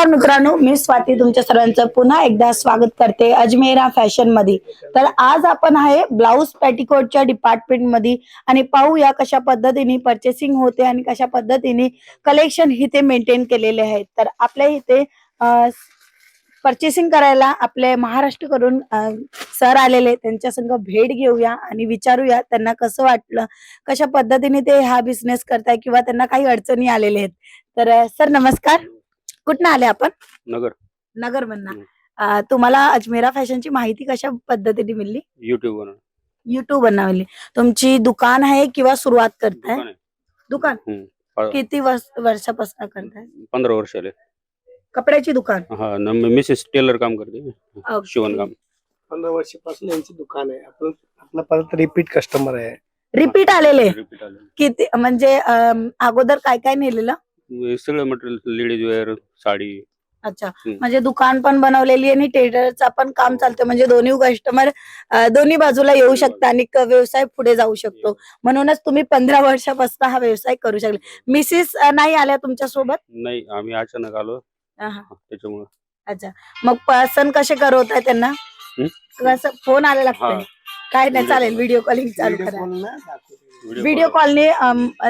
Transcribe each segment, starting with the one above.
नमस्कार मित्रांनो मी स्वाती तुमच्या सर्वांचं पुन्हा एकदा स्वागत करते अजमेरा फॅशनमध्ये तर आज आपण आहे ब्लाऊज पॅटिकोटच्या डिपार्टमेंटमध्ये आणि पाहूया कशा पद्धतीने पर्चेसिंग होते आणि कशा पद्धतीने कलेक्शन इथे मेंटेन केलेले आहेत. तर आपल्या इथे परचेसिंग करायला आपले महाराष्ट्र करून सर आलेले त्यांच्या संग भेट घेऊया आणि विचारूया त्यांना कसं वाटलं कशा पद्धतीने ते हा बिझनेस करताय किंवा त्यांना काही अडचणी आलेल्या आहेत. तर सर नमस्कार. कुठनं आले आपण? नगर. नगर. अं, तुम्हाला अजमेरा फॅशनची माहिती कशा पद्धतीने मिळली? युट्यूब वर युट्यूब मिळली. तुमची दुकान आहे किंवा सुरुवात करताय? दुकान किती वर्ष वर्षापासून करताय? पंधरा वर्ष आले. कपड्याची दुकान? हा मिसेस टेलर काम करते. Okay. शिवणकाम पंधरा वर्षापासून यांची दुकान आहे. आपण आपला परत रिपीट कस्टमर आहे. रिपीट आलेले. किती म्हणजे अगोदर काय काय नेलेलं? हे सगळं मटेरियल लेडीज वेअर साडी. अच्छा. हम्म. म्हणजे दुकान पण बनवलेली आणि टेलरचा पण काम चालतं म्हणजे दोन्ही कस्टमर दोन्ही बाजूला येऊ शकता आणि क- व्यवसाय पुढे जाऊ शकतो. म्हणूनच तुम्ही पंधरा वर्षापासून हा व्यवसाय करू शकले. मिसेस अं, नाही आल्या तुमच्यासोबत नाही आम्ही अचानक आलो. त्याच्यामुळे. अच्छा. मग पसंत कसे करवत आहे त्यांना हं? कसं फोन आला लागतंय? काय नाही Video चालेल व्हिडिओ कॉलिंग चालू व्हिडिओ करा. व्हिडिओ कॉलने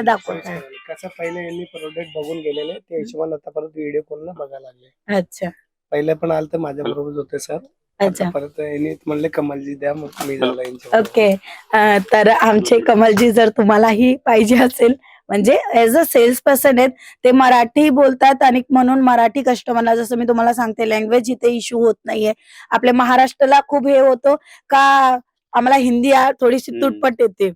दाखवत. कसं पहिले यांनी प्रोडक्ट बघून गेलेले. त्या हिशोबाने आता परत व्हिडिओ कॉलला बघायला लागले. अच्छा. पहिले पण आलं तर माझ्या बरोबर होते सर अच्छा. परत यांनी म्हणले कमलजी द्या मग मी झालो यांच्या ओके. अं, तर आमचे कमलजी जर तुम्हालाही पाहिजे असेल म्हणजे एज अ सेल्स पर्सन आहेत ते मराठी बोलतात आणि म्हणून मराठी कस्टमरला जसं मी तुम्हाला सांगते लँग्वेज इथे इश्यू होत नाहीये. आपल्या महाराष्ट्राला खूप हे होतं का आम्हाला हिंदी आ- थोडीशी हम्म. तुटपट येते.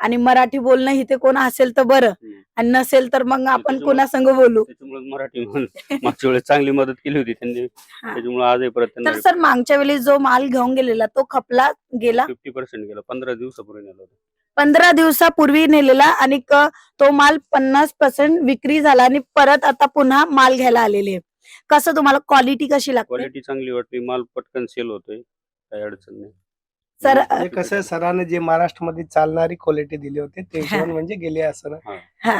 आणि मराठी बोलणं इथे कोण असेल तर बरं. आणि नसेल तर मग आपण त्याच्यामुळे- कोणा संग बोलू? त्याच्यामुळे मराठी मागच्या वेळेस चांगली मदत केली होती त्यांनी. त्याच्यामुळे आजही परत तर सर मागच्या वेळी जो माल घेऊन गेलेला तो खपला गेला? फिफ्टी पर्सेंट गेला. पंधरा दिवसापूर्वी नेलं होतं. पंधरा दिवसापूर्वी नेलेला आणि तो माल पन्नास पर्सेंट विक्री झाला आणि परत आता पुन्हा माल घ्यायला आलेले आहे. कसं तुम्हाला क्वालिटी कशी लागते? क्वालिटी चांगली वाटली माल पटकन सेल होतोय. काही अडचण नाही. सर हे कसं आहे, सरांनी जे महाराष्ट्रामध्ये चालणारी क्वालिटी दिली होती ते म्हणजे गेले असं हा.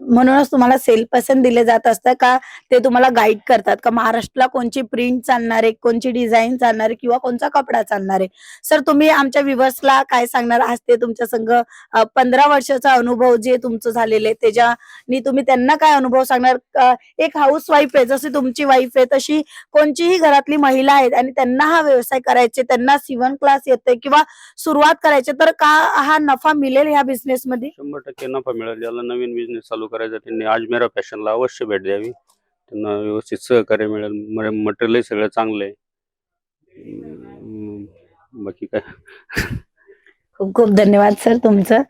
म्हणूनच तुम्हाला सेल पसंत दिले जात असतं का? ते तुम्हाला गाईड करतात का? महाराष्ट्राला कोणची प्रिंट चालणार आहे कोणची डिझाईन चालणार आहे किंवा कोणचा कपडा चालणार? आहे सर तुम्ही आमच्या विवर्सला काय सांगणार आज ते तुमच्या संघ पंधरा वर्षाचा अनुभव जे तुमचं झालेले त्याच्यानी तुम्ही त्यांना काय अनुभव सांगणार? का एक हाऊस वाईफ आहे जशी तुमची वाईफ आहे तशी कोणचीही घरातली महिला आहेत आणि त्यांना हा व्यवसाय करायचे त्यांना सिवन क्लास येते किंवा सुरुवात करायचे तर का हा नफा मिळेल ह्या बिझनेस मध्ये? शंभर टक्के नफा मिळेल. ज्याला नवीन बिझनेस चालू करायचा त्यांनी अजमेरा फॅशनला अवश्य भेट द्यावी. त्यांना व्यवस्थित सहकार्य मिळेल. मटेरियल सगळं चांगलं आहे. बाकी काय? खूप खूप धन्यवाद सर तुमचं.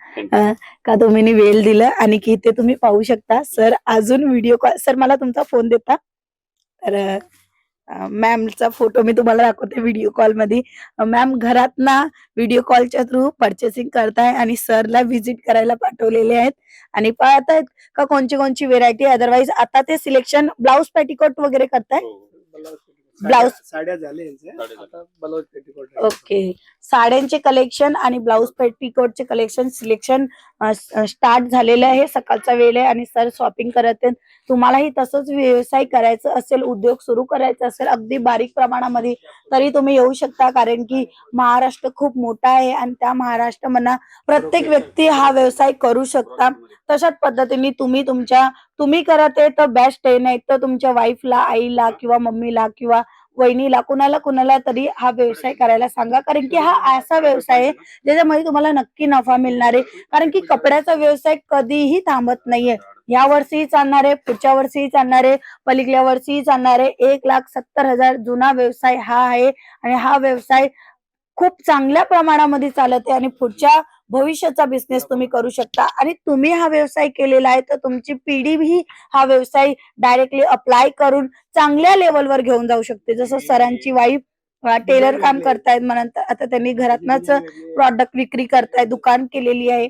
का तुम्ही वेळ दिलं आणि की इथे तुम्ही पाहू शकता. सर अजून व्हिडिओ कॉल सर मला तुमचा फोन देता. तर मॅमचा फोटो मी तुम्हाला दाखवते व्हिडिओ कॉलमध्ये मॅम घरात ना व्हिडिओ कॉलच्या थ्रू पर्चेसिंग करताय आणि सरला व्हिजिट करायला पाठवलेले आहेत. आणि पाहतायत का कोणची कोणची व्हेरायटी अदरवाईज आता ते सिलेक्शन ब्लाऊज पॅटिकोट वगैरे करताय? हो, ब्लाऊज. साड्या- झाले ब्लाऊज पेटीकोट ओके. साड्यांचे कलेक्शन आणि ब्लाऊज पेटीकोटचे कलेक्शन सिलेक्शन स्टार्ट झालेलं आहे. सकाळचा वेळ आहे आणि सर शॉपिंग करत आहेत. तुम्हालाही तसंच व्यवसाय करायचं असेल उद्योग सुरू करायचा असेल अगदी बारीक प्रमाणामध्ये तरी तुम्ही येऊ शकता. कारण की महाराष्ट्र खूप मोठा आहे आणि त्या महाराष्ट्र मना प्रत्येक व्यक्ती हा व्यवसाय करू शकता. तशाच पद्धतीने तुम्ही तुमच्या तुम्ही करत आहे तर बेस्ट आहे. नाही तर तुमच्या वाईफला आईला किंवा मम्मीला किंवा वहिनीला कुणाला कुणाला तरी हा व्यवसाय करायला सांगा. कारण की हा असा व्यवसाय आहे ज्याच्यामध्ये तुम्हाला नक्की नफा मिळणार आहे. कारण की कपड्याचा व्यवसाय कधीही थांबत नाहीये. या वर्षीही चालणार आहे पुढच्या वर्षीही चालणार आहे पलीकडल्या वर्षीही चालणार आहे. एक लाख सत्तर हजार जुना व्यवसाय हा आहे. आणि हा व्यवसाय खूप चांगल्या प्रमाणामध्ये चालत आहे. आणि पुढच्या भविष्याचा बिझनेस तुम्ही करू शकता. आणि तुम्ही हा व्यवसाय केलेला आहे तर तुमची पिढी ही हा व्यवसाय डायरेक्टली अप्लाय करून चांगल्या लेवलवर घेऊन जाऊ शकते. जसं सरांची वाईफ टेलर काम करतायत म्हणत आता त्यांनी घरातनच प्रॉडक्ट विक्री करताय दुकान केलेली आहे.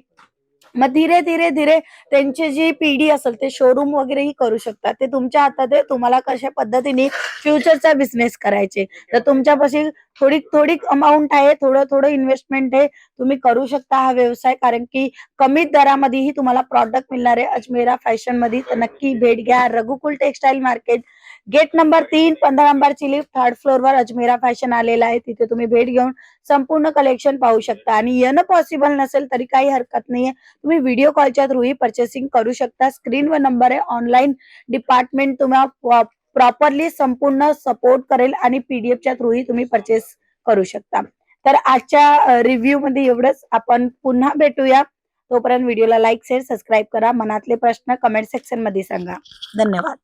मग धीरे धीरे धीरे त्यांची जी पिढी असेल ते शोरूम वगैरेही करू शकतात. ते तुमच्या हातात आहे तुम्हाला कशा पद्धतीने फ्युचरचा बिझनेस करायचे. तर तुमच्यापाशी थोडी थोडी अमाऊंट आहे थोडं थोडं इन्व्हेस्टमेंट आहे तुम्ही करू शकता हा व्यवसाय. कारण की कमी दरामध्येही तुम्हाला प्रॉडक्ट मिळणार आहे. अजमेरा फॅशनमध्ये तर नक्की भेट घ्या. Raghukul textile market gate number तीन पंधरा नंबरची लिफ्ट थर्ड फ्लोर वर अजमेरा फॅशन आलेला आहे. तिथे तुम्ही भेट घेऊन संपूर्ण कलेक्शन पाहू शकता. आणि येणं पॉसिबल नसेल तरी काही हरकत नाहीये. तुम्ही व्हिडिओ कॉलच्या थ्रूही परचेसिंग करू शकता. स्क्रीनवर नंबर आहे. ऑनलाईन डिपार्टमेंट तुम्हाला प्रॉपरली संपूर्ण सपोर्ट करेल आणि पीडीएफच्या थ्रूही तुम्ही परचेस करू शकता. तर आजच्या रिव्ह्यू मध्ये एवढंच. आपण पुन्हा भेटूया. तोपर्यंत व्हिडिओला लाईक शेअर सबस्क्राईब करा. मनातले प्रश्न कमेंट सेक्शनमध्ये सांगा. धन्यवाद.